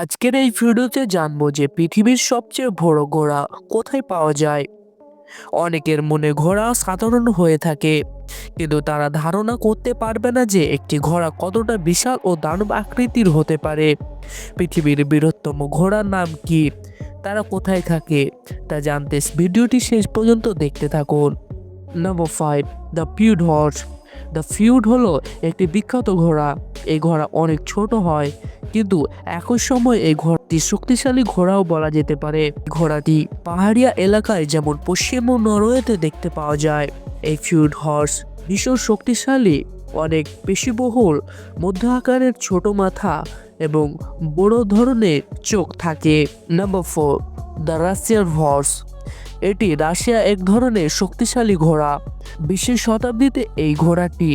আজকের এই ভিডিওতে জানব যে পৃথিবীর সবচেয়ে বড় ঘোড়া কোথায় পাওয়া যায়। অনেকের মনে ঘোড়া সাধারণ হয়ে থাকে, কিন্তু তারা ধারণা করতে পারবে না যে একটি ঘোড়া কতটা বিশাল ও দানব আকৃতির হতে পারে। পৃথিবীর বৃহত্তম ঘোড়ার নাম কি? তারা কোথায় থাকে? তা জানতে ভিডিওটি শেষ পর্যন্ত দেখতে থাকুন। নাম্বার ফাইভ দ্য পিউড হর্স দ্য ফিউড হলো একটি বিখ্যাত ঘোড়া। এই ঘোড়া অনেক ছোট হয়, কিন্তু একই সময় এই ঘোড়াটি শক্তিশালী ঘোড়াও বলা যেতে পারে। ঘোড়াটি পাহাড়িয়া এলাকায় যেমন পশ্চিম ও নরওয়েতে দেখতে পাওয়া যায়। এই ফিউড হর্স ভীষণ শক্তিশালী, অনেক পেশিবহুল, মধ্য আকারের ছোট মাথা এবং বড় ধরনের চোখ থাকে। Number four the Russian horse এটি রাশিয়া এক ধরনের শক্তিশালী ঘোড়া। বিশের শতাব্দীতে এই ঘোড়াটি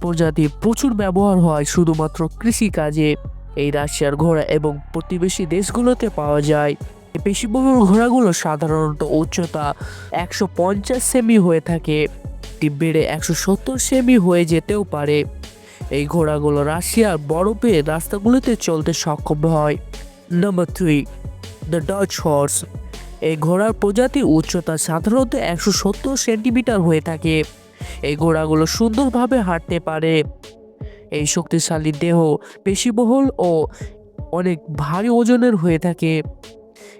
প্রজাতি প্রচুর ব্যবহার হয় শুধুমাত্র কৃষিকাজে। এই রাশিয়ার ঘোড়া এবং প্রতিবেশী দেশগুলোতে পাওয়া যায়। পেশিবহুল ঘোড়াগুলো সাধারণত উচ্চতা একশো পঞ্চাশ সেমি হয়ে থাকে এটি বেড়ে একশো সত্তর সেমি হয়ে যেতেও পারে। এই ঘোড়াগুলো রাশিয়ার বরফের রাস্তাগুলোতে চলতে সক্ষম হয়। Number three, the Dutch horse. এই ঘোড়ার প্রজাতির উচ্চতা সাধারণত একশো সত্তর সেন্টিমিটার হয়ে থাকে। এই ঘোড়াগুলো সুন্দরভাবে হাঁটতে পারে। এই শক্তিশালী দেহ পেশিবহুল ও অনেক ভারী ওজনের হয়ে থাকে।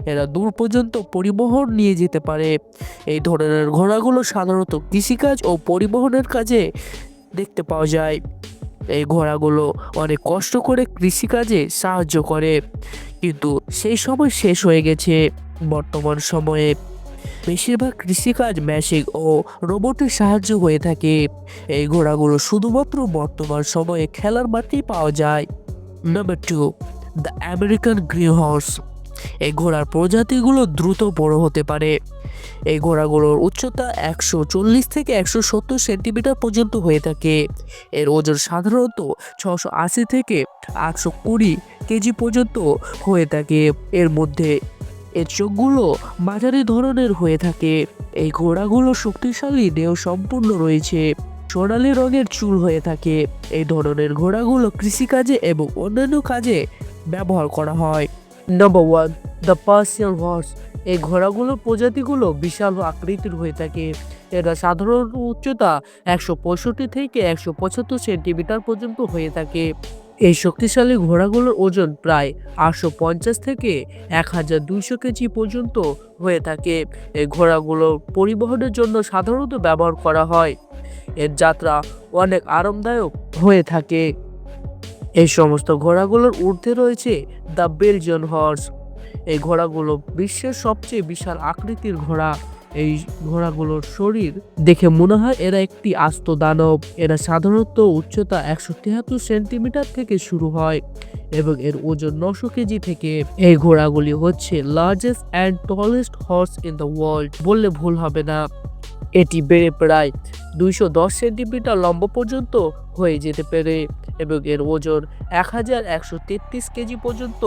এরা দূর পর্যন্ত পরিবহন নিয়ে যেতে পারে। এই ধরনের ঘোড়াগুলো সাধারণত কৃষিকাজ ও পরিবহনের কাজে দেখতে পাওয়া যায়। এই ঘোড়াগুলো অনেক কষ্ট করে কৃষিকাজে সাহায্য করে। কিন্তু সেই সময় শেষ হয়ে গেছে। বর্তমান সময়ে বেশিরভাগ কৃষিকাজ মেশিন ও রোবটের সাহায্য হয়ে থাকে। এই ঘোড়াগুলো শুধুমাত্র বর্তমান সময়ে খেলার মাঠেই পাওয়া যায়। Number two the American green horse এই ঘোড়ার প্রজাতিগুলো দ্রুত বড় হতে পারে। এই ঘোড়াগুলোর উচ্চতা একশো চল্লিশ থেকে একশো সত্তর সেন্টিমিটার পর্যন্ত হয়ে থাকে। এর ওজন সাধারণত ছশো আশি থেকে আটশো কুড়ি কেজি পর্যন্ত হয়ে থাকে। এর মধ্যে এর চোখগুলো মাঝারি ধরনের হয়ে থাকে। এই ঘোড়াগুলো শক্তিশালী দেহ সম্পূর্ণ রয়েছে। সোনালি রঙের চুল হয়ে থাকে। এই ধরনের ঘোড়াগুলো কৃষিকাজে এবং অন্যান্য কাজে ব্যবহার করা হয়। Number one the Persian horse এই ঘোড়াগুলোর প্রজাতিগুলো বিশাল আকৃতির হয়ে থাকে। এরা সাধারণ উচ্চতা একশো পঁয়ষট্টি থেকে একশো পঁচাত্তর সেন্টিমিটার পর্যন্ত হয়ে থাকে। এই শক্তিশালী ঘোড়াগুলোর ওজন প্রায় আটশো পঞ্চাশ থেকে এক হাজার দুইশো কেজি পর্যন্ত হয়ে থাকে। এই ঘোড়াগুলো পরিবহনের জন্য সাধারণত ব্যবহার করা হয়। এর যাত্রা অনেক আরামদায়ক হয়ে থাকে। এই সমস্ত ঘোড়াগুলোর ঊর্ধ্বে রয়েছে দ্য বেলজিয়ান হর্স। এই ঘোড়াগুলো বিশ্বের সবচেয়ে বিশাল আকৃতির ঘোড়া। এই ঘোড়াগুলোর শরীর দেখে মনে হয় এরা একটি আস্ত দানব। এরা সাধারণত উচ্চতা একশো তিয়াত্তর সেন্টিমিটার থেকে শুরু হয় এবং এর ওজন নশো কেজি থেকে। এই ঘোড়াগুলি হচ্ছে largest and tallest horse in the world বললে ভুল হবে না। এটি বেড়ে প্রায় দুইশো দশ সেন্টিমিটার লম্বা পর্যন্ত হয়ে যেতে পারে এবং এর ওজন এক হাজার একশো তেত্রিশ কেজি পর্যন্ত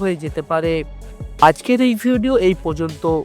হয়ে যেতে পারে। আজকের এই ভিডিও এই পর্যন্ত।